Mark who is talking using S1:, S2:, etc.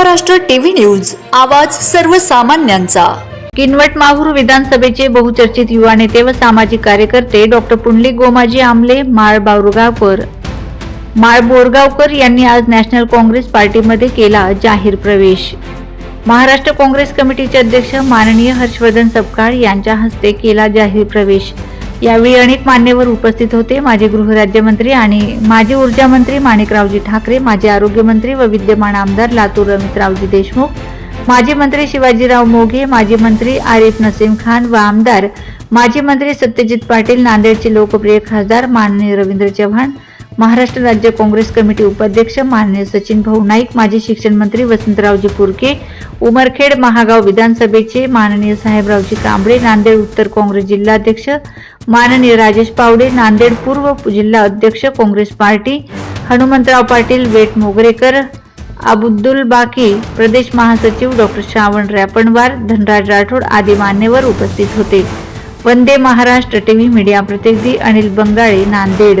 S1: Maharashtra TV news आवाज सर्वसामान्यांचा.
S2: किनवट माहूर विधानसभेचे बहुचर्चित युवा नेते व सामाजिक कार्यकर्ते डॉक्टर पुंडलिक गोमाजी आमले माळ बावरगावकर. माळ बोरगावकर यांनी आज नॅशनल काँग्रेस पार्टीमध्ये केला जाहीर प्रवेश. महाराष्ट्र काँग्रेस कमिटीचे अध्यक्ष माननीय हर्षवर्धन सपकाळ यांच्या हस्ते केला जाहीर प्रवेश. यावेळी अनेक मान्यवर उपस्थित होते. माजी गृहराज्यमंत्री आणि माजी ऊर्जा मंत्री माणिकरावजी ठाकरे माजी आरोग्यमंत्री व विद्यमान आमदार लातूर रमितरावजी देशमुख माजी मंत्री शिवाजीराव मोघे माजी मंत्री आरिफ नसीम खान व आमदार माजी मंत्री सत्यजित पाटील नांदेडचे लोकप्रिय खासदार माननीय रवींद्र चव्हाण महाराष्ट्र राज्य काँग्रेस कमिटी उपाध्यक्ष माननीय सचिन भाऊ नाईक माजी शिक्षण मंत्री वसंतरावजी पुरके उमरखेड महागाव विधानसभेचे माननीय साहेबरावजी कांबळे नांदेड उत्तर काँग्रेस जिल्हाध्यक्ष माननीय राजेश पावडे नांदेड पूर्व जिल्हा अध्यक्ष काँग्रेस पार्टी हनुमंतराव पाटील वेट मोगरेकर अबुद्दुल बाकी प्रदेश महासचिव डॉक्टर श्रावण रॅपणवार धनराज राठोड आदी मान्यवर उपस्थित होते. वंदे महाराष्ट्र टीव्ही मीडिया प्रतिनिधी अनिल बंगाळे नांदेड.